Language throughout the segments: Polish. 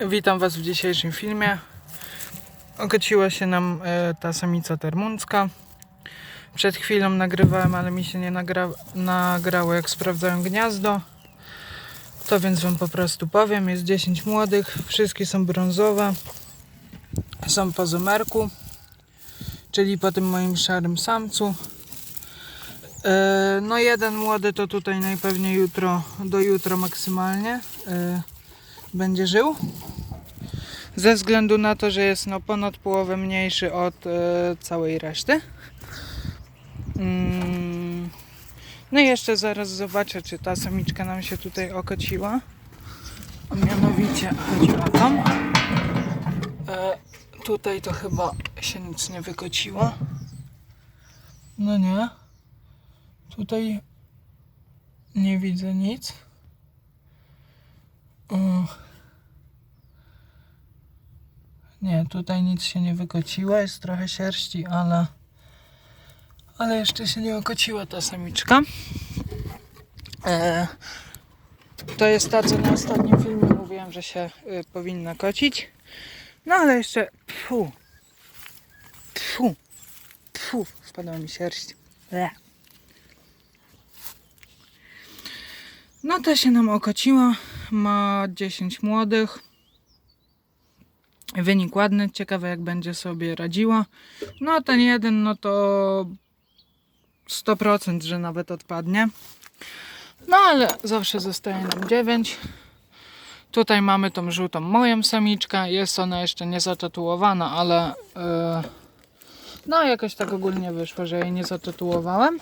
Witam Was w dzisiejszym filmie. Okociła się nam e, ta samica termuncka. Przed chwilą nagrywałem, ale mi się nie nagra nagrało jak sprawdzałem gniazdo. To więc Wam po prostu powiem. Jest 10 młodych, wszystkie są brązowe. Są po zumerku, czyli po tym moim szarym samcu. E, no jeden młody to tutaj najpewniej jutro, do jutra maksymalnie e, będzie żył. Ze względu na to, że jest no ponad połowę mniejszy od e, całej reszty. Mm. No i jeszcze zaraz zobaczę, czy ta samiczka nam się tutaj okociła. A mianowicie chodzi o tą. E, tutaj to chyba się nic nie wykociło. No nie. Tutaj nie widzę nic. O. Nie, tutaj nic się nie wykociło, jest trochę sierści, ale ale jeszcze się nie okociła ta samiczka. E, to jest ta, co na ostatnim filmie mówiłem, że się y, powinna kocić. No ale jeszcze pfu, pfu, pfu, mi sierść. Ble. No to się nam okociła. Ma 10 młodych. Wynik ładny, ciekawe jak będzie sobie radziła. No ten jeden, no to 100%, że nawet odpadnie. No ale zawsze zostaje nam 9. Tutaj mamy tą żółtą moją samiczkę. Jest ona jeszcze nie zatatuowana, ale yy, no jakoś tak ogólnie wyszło, że jej nie zatatuowałem.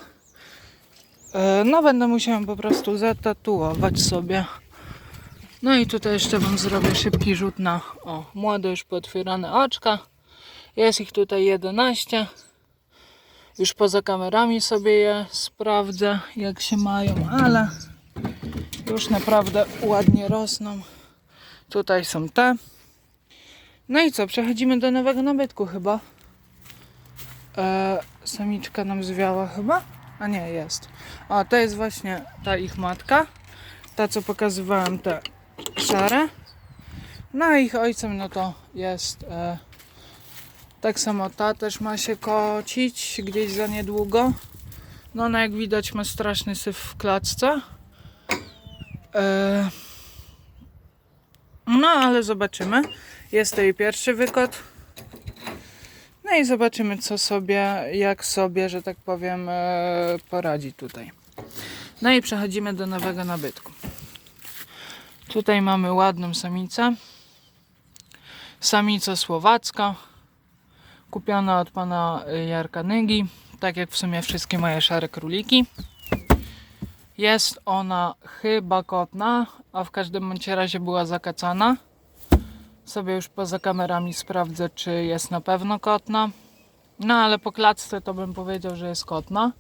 E, No, będę musiała po prostu zatatuować sobie. No i tutaj jeszcze Wam zrobię szybki rzut na o, młode już potwierane oczka. Jest ich tutaj 11. Już poza kamerami sobie je sprawdzę, jak się mają, ale już naprawdę ładnie rosną. Tutaj są te. No i co, przechodzimy do nowego nabytku chyba. E, samiczka nam zwiała chyba. A nie, jest. O, to jest właśnie ta ich matka. Ta, co pokazywałem, te szare. No ich ojcem, no to jest e, tak samo ta też ma się kocić gdzieś za niedługo. No ona jak widać ma straszny syf w klatce. E, no ale zobaczymy. Jest to jej pierwszy wykot. No i zobaczymy, co sobie, jak sobie, że tak powiem, e, poradzi tutaj. No i przechodzimy do nowego nabytku. Tutaj mamy ładną samicę. Samica słowacka. Kupiona od pana e, Jarka Nygi. Tak jak w sumie wszystkie moje szare króliki. Jest ona chyba kotna, a w każdym bądź razie była zakacana sobie już poza kamerami sprawdzę, czy jest na pewno kotna. No ale po klatce to bym powiedział, że jest kotna,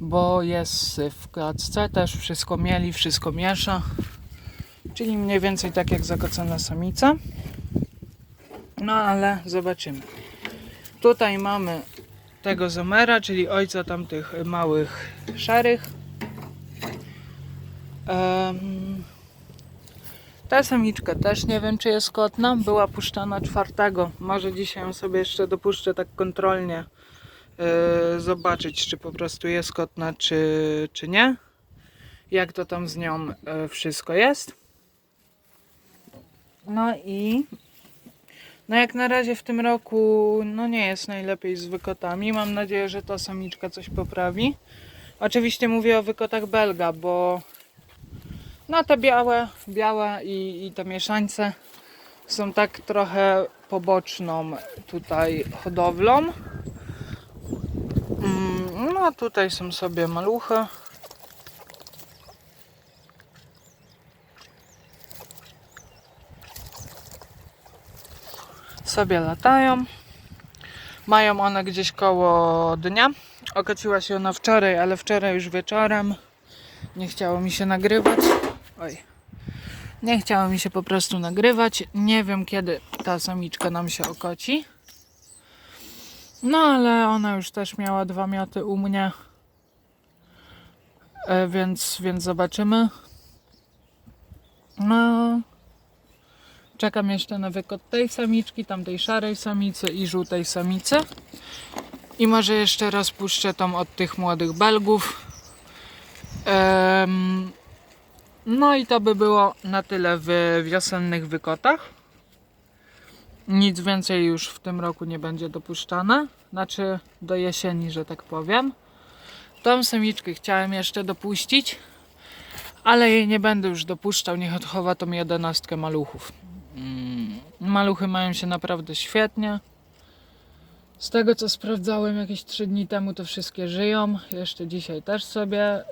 bo jest w klatce, też wszystko mieli, wszystko miesza. Czyli mniej więcej tak jak zakocona samica. No ale zobaczymy. Tutaj mamy tego zomera, czyli ojca tamtych małych szarych. Em, ta samiczka też nie wiem, czy jest kotna. Była puszczana czwartego. Może dzisiaj ją sobie jeszcze dopuszczę tak kontrolnie yy, zobaczyć, czy po prostu jest kotna, czy, czy nie. Jak to tam z nią yy, wszystko jest. No i no jak na razie w tym roku no nie jest najlepiej z wykotami. Mam nadzieję, że ta samiczka coś poprawi. Oczywiście mówię o wykotach belga, bo no te białe, białe i, i te mieszańce są tak trochę poboczną tutaj hodowlą. Mm, No tutaj są sobie maluchy. Sobie latają. Mają one gdzieś koło dnia. Okociła się ona wczoraj, ale wczoraj już wieczorem. Nie chciało mi się nagrywać. Oj. Nie chciało mi się po prostu nagrywać. Nie wiem kiedy ta samiczka nam się okoci. No ale ona już też miała dwa mioty u mnie. E, więc, więc zobaczymy. No. Czekam jeszcze na wykot tej samiczki, tamtej szarej samicy i żółtej samicy. I może jeszcze raz puszczę tą od tych młodych Belgów. Em, no i to by było na tyle w wiosennych wykotach. Nic więcej już w tym roku nie będzie dopuszczane. Znaczy do jesieni, że tak powiem. Tą samiczkę chciałem jeszcze dopuścić, ale jej nie będę już dopuszczał. Niech odchowa tą jedenastkę maluchów. Mm, Maluchy mają się naprawdę świetnie. Z tego co sprawdzałem jakieś 3 dni temu, to wszystkie żyją. Jeszcze dzisiaj też sobie y,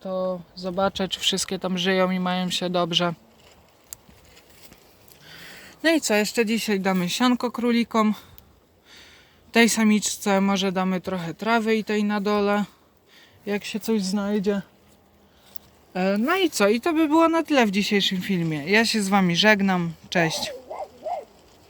to zobaczę, czy wszystkie tam żyją i mają się dobrze. No i co, jeszcze dzisiaj damy sianko królikom. Tej samiczce może damy trochę trawy i tej na dole, jak się coś znajdzie. E, No i co, i to by było na tyle w dzisiejszym filmie. Ja się z wami żegnam. Cześć.